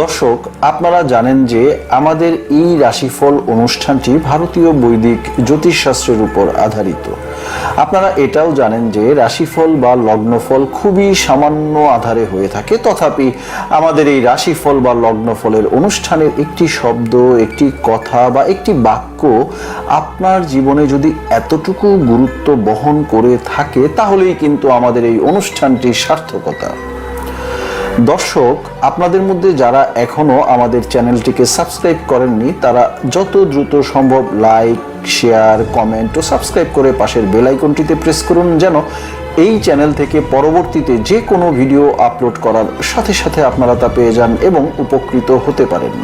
দর্শক, আপনারা জানেন যে আমাদের এই রাশিফল অনুষ্ঠানটি ভারতীয় বৈদিক জ্যোতিষশাস্ত্রের উপর আধারিত। আপনারা এটাও জানেন যে রাশিফল বা লগ্নফল খুবই সামান্য আধারে হয়ে থাকে। তথাপি আমাদের এই রাশিফল বা লগ্নফলের অনুষ্ঠানের একটি শব্দ, একটি কথা বা একটি বাক্য আপনার জীবনে যদি এতটুকু গুরুত্ব বহন করে থাকে, তাহলেই কিন্তু আমাদের এই অনুষ্ঠানটির সার্থকতা। দর্শক, আপনাদের মধ্যে যারা এখনও আমাদের চ্যানেলটিকে সাবস্ক্রাইব করেননি, তারা যত দ্রুত সম্ভব লাইক, শেয়ার, কমেন্ট ও সাবস্ক্রাইব করে পাশের বেল আইকনটিতে প্রেস করুন যেন এই চ্যানেল থেকে পরবর্তীতে যে কোনো ভিডিও আপলোড করার সাথে সাথে আপনারা তা পেয়ে যান এবং উপকৃত হতে পারেন।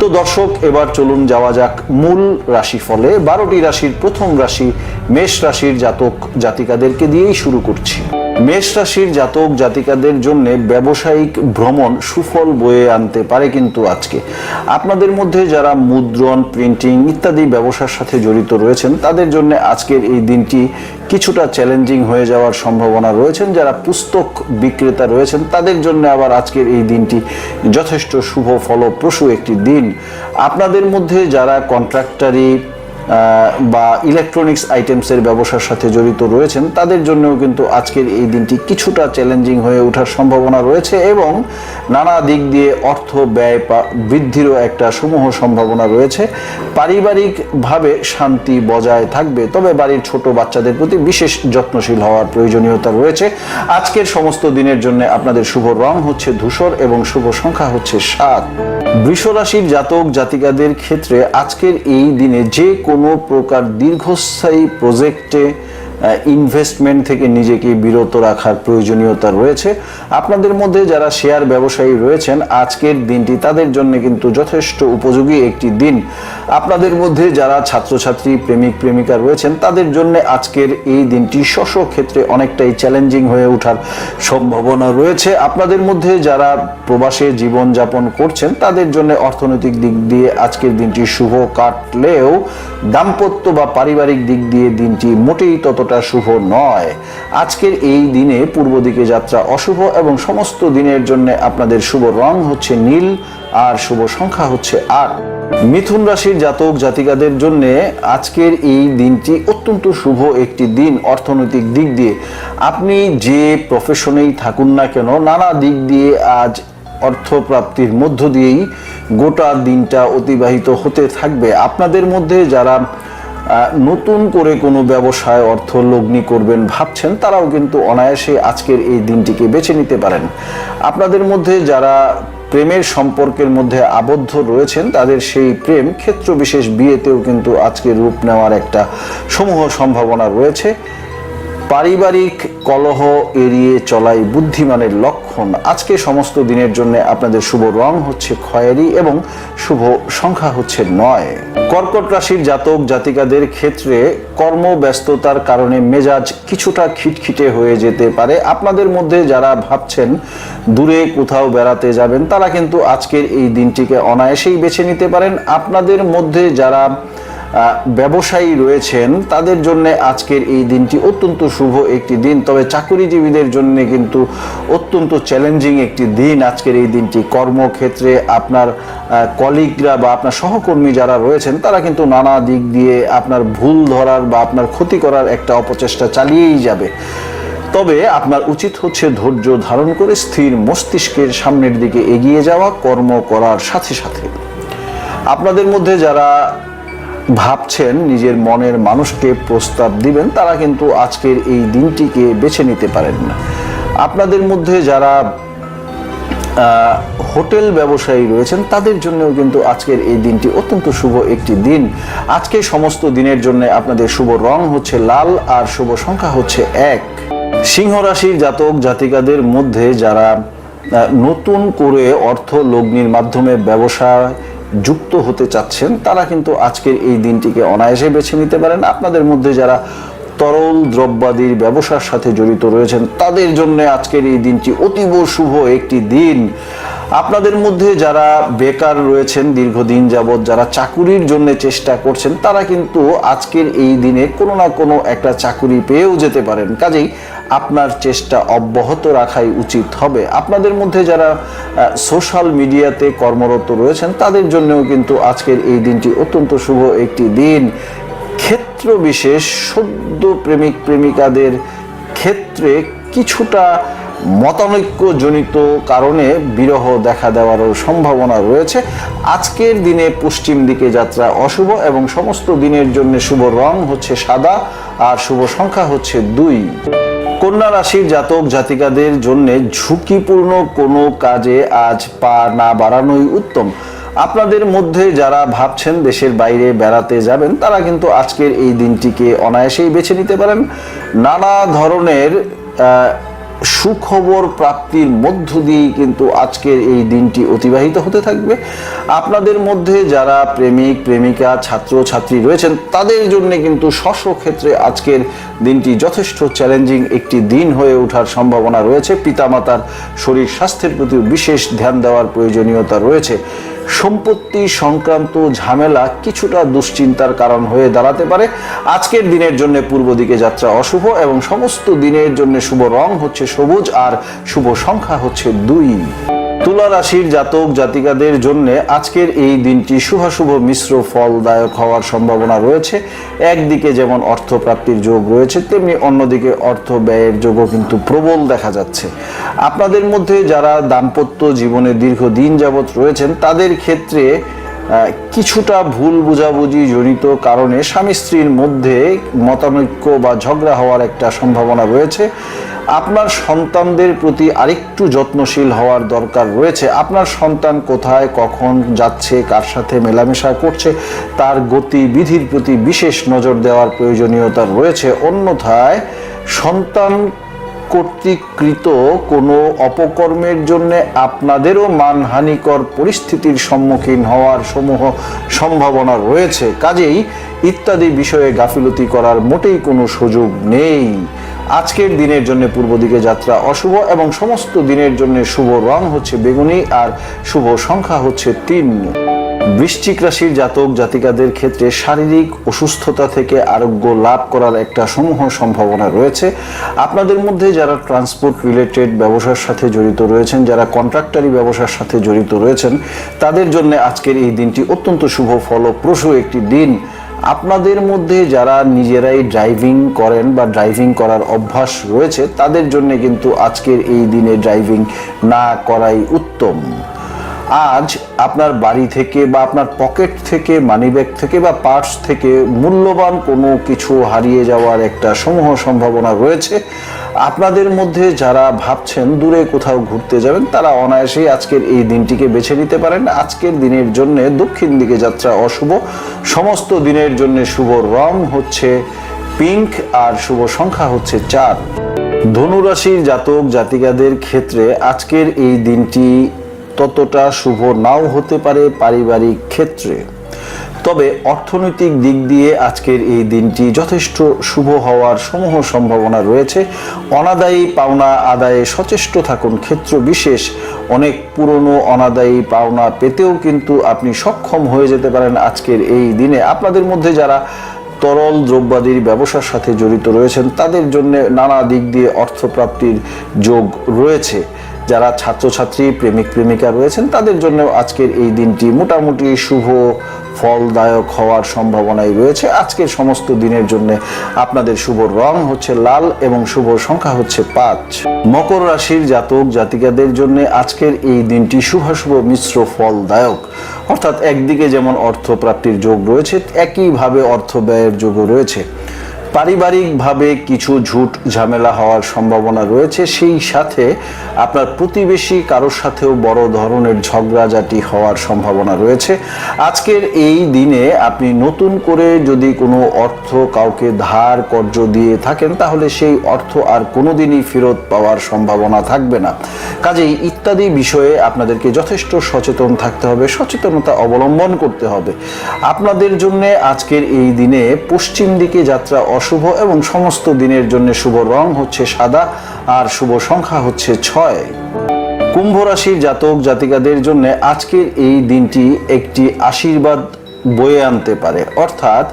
তো দর্শক, এবার চলুন যাওয়া যাক মূল রাশিফলে। বারোটি রাশির প্রথম রাশি মেষ রাশির জাতক জাতিকাদেরকে দিয়েই শুরু করছি। মেষ রাশির জাতক জাতিকাদের জন্য ব্যবসায়িক ভ্রমণ সুফল বয়ে আনতে পারে কিন্তু আজকে। আপনাদের মধ্যে যারা মুদ্রণ, প্রিন্টিং ইত্যাদি ব্যবসার সাথে জড়িত রয়েছেন, তাদের জন্য আজকের এই দিনটি কিছুটা চ্যালেঞ্জিং হয়ে যাওয়ার সম্ভাবনা রয়েছেন। যারা পুস্তক বিক্রেতা রয়েছেন, তাদের জন্য আবার আজকের এই দিনটি যথেষ্ট শুভ ফলপ্রসূ একটি দিন। আপনাদের মধ্যে যারা কন্ট্রাক্টারি বা ইলেকট্রনিক্স আইটেমসের ব্যবসার সাথে জড়িত রয়েছেন, তাদের জন্যও কিন্তু আজকের এই দিনটি কিছুটা চ্যালেঞ্জিং হয়ে ওঠার সম্ভাবনা রয়েছে এবং নানা দিক দিয়ে অর্থ ব্যয় বৃদ্ধিরও একটা সমূহ সম্ভাবনা রয়েছে। পারিবারিকভাবে শান্তি বজায় থাকবে, তবে বাড়ির ছোট বাচ্চাদের প্রতি বিশেষ যত্নশীল হওয়ার প্রয়োজনীয়তা রয়েছে। আজকের সমস্ত দিনের জন্য আপনাদের শুভ রং হচ্ছে ধূসর এবং শুভ সংখ্যা হচ্ছে সাত। বৃষ রাশির জাতক জাতিকাদের ক্ষেত্রে আজকের এই দিনে যে কোনো প্রকার দীর্ঘস্থায়ী প্রজেক্টে ইনভেস্টমেন্ট থেকে নিজেকে বিরত রাখার প্রয়োজনীয়তা রয়েছে। আপনাদের মধ্যে যারা শেয়ার ব্যবসায়ী রয়েছেন, আজকের দিনটি তাদের জন্য কিন্তু যথেষ্ট উপযোগী একটি দিন। আপনাদের মধ্যে যারা ছাত্রছাত্রী, প্রেমিক, প্রেমিকা রয়েছেন, তাদের জন্য আজকের এই দিনটি স্ব ক্ষেত্রে অনেকটাই চ্যালেঞ্জিং হয়ে ওঠার সম্ভাবনা রয়েছে। আপনাদের মধ্যে যারা প্রবাসে জীবন যাপন করছেন, তাদের জন্য অর্থনৈতিক দিক দিয়ে আজকের দিনটি শুভ কাটলেও দাম্পত্য বা পারিবারিক দিক দিয়ে দিনটি মোটেই ততটা শুভ নয়। আজকের এই দিনে পূর্ব দিকে যাত্রা অশুভ এবং সমস্ত দিনের জন্য আপনাদের শুভ রং হচ্ছে নীল, আর শুভ সংখ্যা হচ্ছে আট। মিথুন রাশির জাতক জাতিকাদের জন্য আজকের এই দিনটি অত্যন্ত শুভ একটি দিন অর্থনৈতিক দিক দিয়ে। আপনি যে প্রফেশনেই থাকুন না কেন, নানা দিক দিয়ে আজ অর্থপ্রাপ্তির মধ্য দিয়েই গোটা দিনটা অতিবাহিত হতে থাকবে। আপনাদের মধ্যে যারা নতুন করে কোনো ব্যবসায় অর্থ লগ্নি করবেন ভাবছেন, তারাও কিন্তু অনায়াসে আজকের এই দিনটিকে বেছে নিতে পারেন। আপনাদের মধ্যে যারা প্রেমের সম্পর্কের মধ্যে আবদ্ধ রয়েছেন, তাদের সেই প্রেম ক্ষেত্র বিশেষ বিয়েতেও কিন্তু আজকে রূপ নেওয়ার একটা সমূহ সম্ভাবনা রয়েছে। পারিবারিক কলহ এড়িয়ে চলাই বুদ্ধিমানের লক্ষণ। আজকে সমস্ত দিনের জন্য আপনাদের শুভ রং হচ্ছে খয়েরি এবং শুভ সংখ্যা হচ্ছে নয়। কর্কট রাশির জাতক জাতিকাদের ক্ষেত্রে কর্মব্যস্ততার কারণে মেজাজ কিছুটা খিটখিটে হয়ে যেতে পারে। আপনাদের মধ্যে যারা ভাবছেন দূরে কোথাও বেড়াতে যাবেন, তারা কিন্তু আজকের এই দিনটিকে অনায়াসেই বেছে নিতে পারেন। আপনাদের মধ্যে যারা ব্যবসায়ী রয়েছেন, তাদের জন্য আজকের এই দিনটি অত্যন্ত শুভ একটি দিন। তবে চাকরিজীবীদের জন্য কিন্তু অত্যন্ত চ্যালেঞ্জিং একটি দিন আজকের এই দিনটি। কর্মক্ষেত্রে আপনার কলিগরা বা আপনার সহকর্মী যারা রয়েছেন, তারা কিন্তু নানা দিক দিয়ে আপনার ভুল ধরার বা আপনার ক্ষতি করার একটা অপচেষ্টা চালিয়েই যাবে। তবে আপনার উচিত হচ্ছে ধৈর্য ধারণ করে স্থির মস্তিষ্কের সামনের দিকে এগিয়ে যাওয়া, কর্ম করার সাথে সাথে। আপনাদের মধ্যে যারা ভাবছেন নিজের মনের মানুষকে প্রস্তাব দিবেন, তারা কিন্তু আজকের এই দিনটিকে বেছে নিতে পারেন না। আপনাদের মধ্যে যারা হোটেল ব্যবসায়ী রয়েছেন, তাদের জন্যও কিন্তু আজকের এই দিনটি অত্যন্ত শুভ একটি দিন। আজকে সমস্ত দিনের জন্য আপনাদের শুভ রং হচ্ছে লাল, আর শুভ সংখ্যা হচ্ছে এক। সিংহ রাশির জাতক জাতিকাদের মধ্যে যারা নতুন করে অর্থ লগ্নির মাধ্যমে ব্যবসায় যুক্ত হতে চাচ্ছেন, তারা কিন্তু আজকের এই দিনটিকে অনায়াসে বেছে নিতে পারেন। আপনাদের মধ্যে যারা তরল দ্রব্যাদির ব্যবসার সাথে জড়িত রয়েছেন, তাদের জন্য আজকের এই দিনটি অতীব শুভ একটি দিন। আপনাদের মধ্যে যারা বেকার রয়েছেন, দীর্ঘদিন যাবৎ যারা চাকুরির জন্য চেষ্টা করছেন, তারা কিন্তু আজকের এই দিনে কোনো না কোনো একটা চাকুরি পেয়েও যেতে পারেন। কাজেই আপনার চেষ্টা অব্যাহত রাখাই উচিত হবে। আপনাদের মধ্যে যারা সোশ্যাল মিডিয়াতে কর্মরত রয়েছেন, তাদের জন্যও কিন্তু আজকের এই দিনটি অত্যন্ত শুভ একটি দিন। ক্ষেত্র বিশেষ, সদ্য প্রেমিক, প্রেমিকাদের ক্ষেত্রে কিছুটা মতানৈক্যজনিত কারণে বিরহ দেখা দেওয়ারও সম্ভাবনা রয়েছে। আজকের দিনে পশ্চিম দিকে যাত্রা অশুভ এবং সমস্ত দিনের জন্য শুভ রং হচ্ছে সাদা আর শুভ সংখ্যা হচ্ছে দুই। কন্যা রাশির জাতক জাতিকাদের জন্য ঝুঁকিপূর্ণ কোনো কাজে আজ পা না বাড়ানোই উত্তম। আপনাদের মধ্যে যারা ভাবছেন দেশের বাইরে বেড়াতে যাবেন, তারা কিন্তু আজকের এই দিনটিকে অনায়াসেই বেছে নিতে পারেন। নানা ধরনের সুখবর প্রাপ্তির মধ্য দিয়েই কিন্তু আজকের এই দিনটি অতিবাহিত হতে থাকবে। আপনাদের মধ্যে যারা প্রেমিক, প্রেমিকা, ছাত্র, ছাত্রী রয়েছেন, তাদের জন্য কিন্তু স্ব ক্ষেত্রে আজকের দিনটি যথেষ্ট চ্যালেঞ্জিং একটি দিন হয়ে ওঠার সম্ভাবনা রয়েছে। পিতামাতার শরীর স্বাস্থ্যের প্রতি বিশেষ ধ্যান দেওয়ার প্রয়োজনীয়তা রয়েছে। সম্পত্তি সংক্রান্ত ঝামেলা কিছুটা দুশ্চিন্তার কারণ হয়ে দাঁড়াতে পারে। আজকের দিনের জন্য পূর্ব দিকে যাত্রা অশুভ এবং সমস্ত দিনের জন্য শুভ রং হচ্ছে সবুজ আর শুভ সংখ্যা হচ্ছে দুই। তুলা রাশির জাতক জাতিকাদের জন্য আজকের এই দিনটি শুভাশুভ মিশ্র ফলদায়ক হওয়ার সম্ভাবনা রয়েছে। একদিকে যেমন অর্থ প্রাপ্তির যোগ রয়েছে, তেমনি অন্যদিকে অর্থ ব্যয়ের যোগও কিন্তু প্রবল দেখা যাচ্ছে। আপনাদের মধ্যে যারা দাম্পত্য জীবনে দীর্ঘদিন যাবৎ রয়েছেন, তাদের ক্ষেত্রে কিছুটা ভুল বুঝাবুঝি জনিত কারণে স্বামী স্ত্রীর মধ্যে মতানৈক্য বা ঝগড়া হওয়ার একটা সম্ভাবনা রয়েছে। আপনার সন্তানদের প্রতি আরেকটু যত্নশীল হওয়ার দরকার রয়েছে। আপনার সন্তান কোথায়, কখন যাচ্ছে, কার সাথে মেলামেশা করছে, তার গতিবিধির প্রতি বিশেষ নজর দেওয়ার প্রয়োজনীয়তা রয়েছে। অন্যথায় সন্তান কর্তৃকৃত কোনো অপকর্মের জন্য আপনাদেরও মানহানিকর পরিস্থিতির সম্মুখীন হওয়ার সমূহ সম্ভাবনা রয়েছে। কাজেই ইত্যাদি বিষয়ে গাফিলতি করার মোটেই কোনো সুযোগ নেই। আজকের দিনের জন্য পূর্ব দিকে যাত্রা অশুভ এবং সমস্ত দিনের জন্য শুভ রং হচ্ছে বেগুনি আর শুভ সংখ্যা হচ্ছে তিন। বৃশ্চিক রাশির জাতক জাতিকাদের ক্ষেত্রে শারীরিক অসুস্থতা থেকে আরোগ্য লাভ করার একটা সমূহ সম্ভাবনা রয়েছে। আপনাদের মধ্যে যারা ট্রান্সপোর্ট রিলেটেড ব্যবসার সাথে জড়িত রয়েছেন, যারা কন্ট্রাক্টারি ব্যবসার সাথে জড়িত রয়েছেন, তাদের জন্য আজকের এই দিনটি অত্যন্ত শুভ ফলপ্রসূ একটি দিন। আপনাদের মধ্যে যারা নিজেরাই ড্রাইভিং করেন বা ড্রাইভিং করার অভ্যাস রয়েছে, তাদের জন্য কিন্তু আজকের এই দিনে ড্রাইভিং না করাই উত্তম। আজ আপনার বাড়ি থেকে বা আপনার পকেট থেকে মানিব্যাগ থেকে বা পার্স থেকে মূল্যবান কোনো কিছু হারিয়ে যাওয়ার একটা সমূহ সম্ভাবনা রয়েছে। আপনাদের মধ্যে যারা ভাবছেন দূরে কোথাও ঘুরতে যাবেন, তারা অনায়াসেই আজকের এই দিনটিকে বেছে নিতে পারেন। আজকের দিনের জন্য দক্ষিণ দিকে যাত্রা অশুভ। সমস্ত দিনের জন্য শুভ রং হচ্ছে পিঙ্ক আর শুভ সংখ্যা হচ্ছে চার। ধনুরাশির জাতক জাতিকাদের ক্ষেত্রে আজকের এই দিনটি ততটা শুভ নাও হতে পারে পারিবারিক ক্ষেত্রে। তবে অর্থনৈতিক দিক দিয়ে আজকের এই দিনটি যথেষ্ট শুভ হওয়ার সমূহ সম্ভাবনা রয়েছে। অনাদায়ী পাওনা আদায়ে সচেষ্ট থাকুন ক্ষেত্র বিশেষ। অনেক পুরনো অনাদায়ী পাওনা পেতেও কিন্তু আপনি সক্ষম হয়ে যেতে পারেন আজকের এই দিনে। আপনাদের মধ্যে যারা তরল দ্রব্যাদির ব্যবসার সাথে জড়িত রয়েছেন, তাদের জন্য নানা দিক দিয়ে অর্থপ্রাপ্তির যোগ রয়েছে। যারা ছাত্রছাত্রী, প্রেমিক, প্রেমিকা রয়েছেন, তাদের জন্য আজকের এই দিনটি মোটামুটি শুভ, ফলদায়ক হওয়ার সম্ভাবনাই রয়েছে। আজকের সমস্ত দিনের জন্য আপনাদের শুভ রং হচ্ছে লাল এবং শুভ সংখ্যা হচ্ছে পাঁচ। মকর রাশির জাতক, জাতিকাদের জন্য আজকের এই দিনটি শুভাশুভ মিশ্র, ফলদায়ক। অর্থাৎ একদিকে যেমন অর্থ প্রাপ্তির যোগ রয়েছে, একইভাবে অর্থ ব্যয়ের যোগও রয়েছে। পারিবারিকভাবে কিছু ঝুট ঝামেলা হওয়ার সম্ভাবনা রয়েছে, সেই সাথে আপনার প্রতিবেশী কারোর সাথেও বড় ধরনের ঝগড়াঝাটি হওয়ার সম্ভাবনা রয়েছে। আজকের এই দিনে আপনি নতুন করে যদি কোনো অর্থ কাউকে ধার কর্য দিয়ে থাকেন, তাহলে সেই অর্থ আর কোনোদিনই ফেরত পাওয়ার সম্ভাবনা থাকবে না। কাজেই ইত্যাদি বিষয়ে আপনাদেরকে যথেষ্ট সচেতন থাকতে হবে, সচেতনতা অবলম্বন করতে হবে। আপনাদের জন্য আজকের এই দিনে পশ্চিম দিকে যাত্রা অশুভ এবং সমস্ত দিনের জন্য শুভ রং হচ্ছে সাদা আর শুভ সংখ্যা হচ্ছে ছয়। কুম্ভ রাশির জাতক জাতিকাদের জন্য আজকের এই দিনটি একটি আশীর্বাদ বয়ে আনতে পারে। অর্থাৎ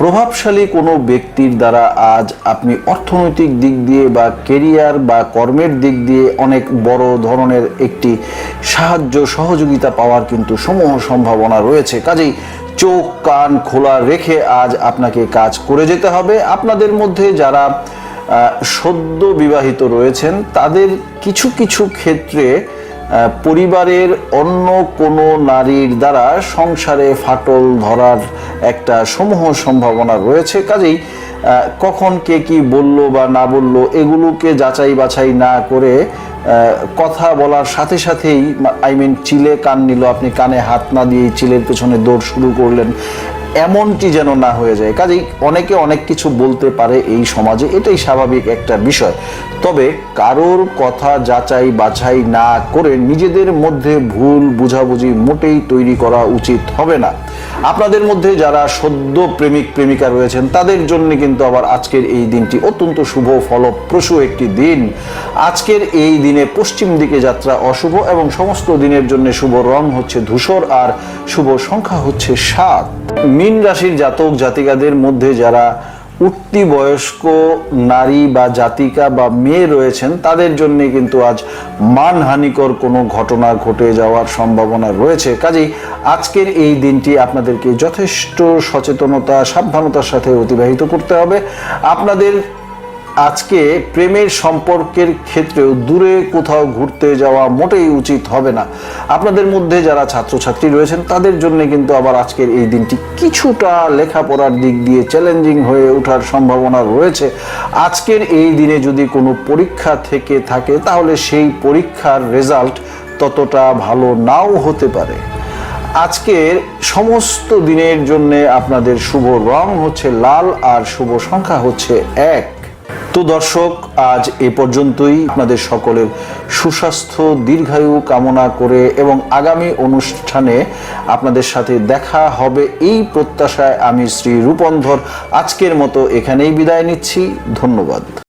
প্রভাবশালী কোনো ব্যক্তির দ্বারা আজ আপনি অর্থনৈতিক দিক দিয়ে বা কেরিয়ার বা কর্মের দিক দিয়ে অনেক বড় ধরনের একটি সাহায্য সহযোগিতা পাওয়ার কিন্তু সমূহ সম্ভাবনা রয়েছে। কাজেই চোখ, কান খোলা রেখে আজ আপনাকে কাজ করে যেতে হবে। আপনাদের মধ্যে যারা সদ্য বিবাহিত রয়েছেন, তাদের কিছু কিছু ক্ষেত্রে পরিবারের অন্য কোনো নারীর দ্বারা সংসারে ফাটল ধরার একটা সমূহ সম্ভাবনা রয়েছে। কাজেই কখন কে কি বলল বা না বলল এগুলোকে যাচাই বাছাই না করে কথা বলার সাথে সাথেই, আই মিন চিলে কান নিল। আপনি কানে হাত না দিয়ে চিলের পেছনে দৌড় শুরু করলেন। এমনটি যেন না হয়ে যায়। কাজেই অনেকে অনেক কিছু বলতে পারে এই সমাজে, এটাই স্বাভাবিক একটা বিষয়। তবে কারোর কথা যাচাই বাছাই না করে নিজেদের মধ্যে ভুল বুঝাবুঝি মোটেই তৈরি করা উচিত হবে না। আপনাদের মধ্যে যারা সদ্য প্রেমিক, প্রেমিকা রয়েছেন, তাদের জন্য কিন্তু আবার আজকের এই দিনটি অত্যন্ত শুভ, ফলপ্রসূ একটি দিন। আজকের এই দিনে পশ্চিম দিকে যাত্রা অশুভ এবং সমস্ত দিনের জন্য শুভ রং হচ্ছে ধূসর আর শুভ সংখ্যা হচ্ছে সাত। মীন রাশির জাতক, জাতিকাদের মধ্যে যারা উঠতি বয়স্ক নারী বা জাতিকা বা মেয়ে রয়েছেন, তাদের জন্য কিন্তু আজ মানহানিকর কোনো ঘটনা ঘটে যাওয়ার সম্ভাবনা রয়েছে। কাজেই আজকের এই দিনটি আপনাদেরকে যথেষ্ট সচেতনতা, সাবধানতার সাথে অতিবাহিত করতে হবে। আপনাদের আজকে প্রেমের সম্পর্কের ক্ষেত্রেও দূরে কোথাও ঘুরতে যাওয়া মোটেই উচিত হবে না। আপনাদের মধ্যে যারা ছাত্রছাত্রী রয়েছেন, তাদের জন্য কিন্তু আবার আজকের এই দিনটি কিছুটা লেখাপড়ার দিক দিয়ে চ্যালেঞ্জিং হয়ে ওঠার সম্ভাবনা রয়েছে। আজকের এই দিনে যদি কোনো পরীক্ষা থেকে থাকে, তাহলে সেই পরীক্ষার রেজাল্ট ততটা ভালো নাও হতে পারে। আজকের সমস্ত দিনের জন্য আপনাদের শুভ রং হচ্ছে লাল আর শুভ সংখ্যা হচ্ছে এক। তো দর্শক, আজ এ পর্যন্তই। আপনাদের সকলের সুস্বাস্থ্য, দীর্ঘায়ু কামনা করে এবং আগামী অনুষ্ঠানে আপনাদের সাথে দেখা হবে এই প্রত্যাশায় আমি শ্রী রূপন্ধর। আজকের মতো এখানেই বিদায় নিচ্ছি। ধন্যবাদ।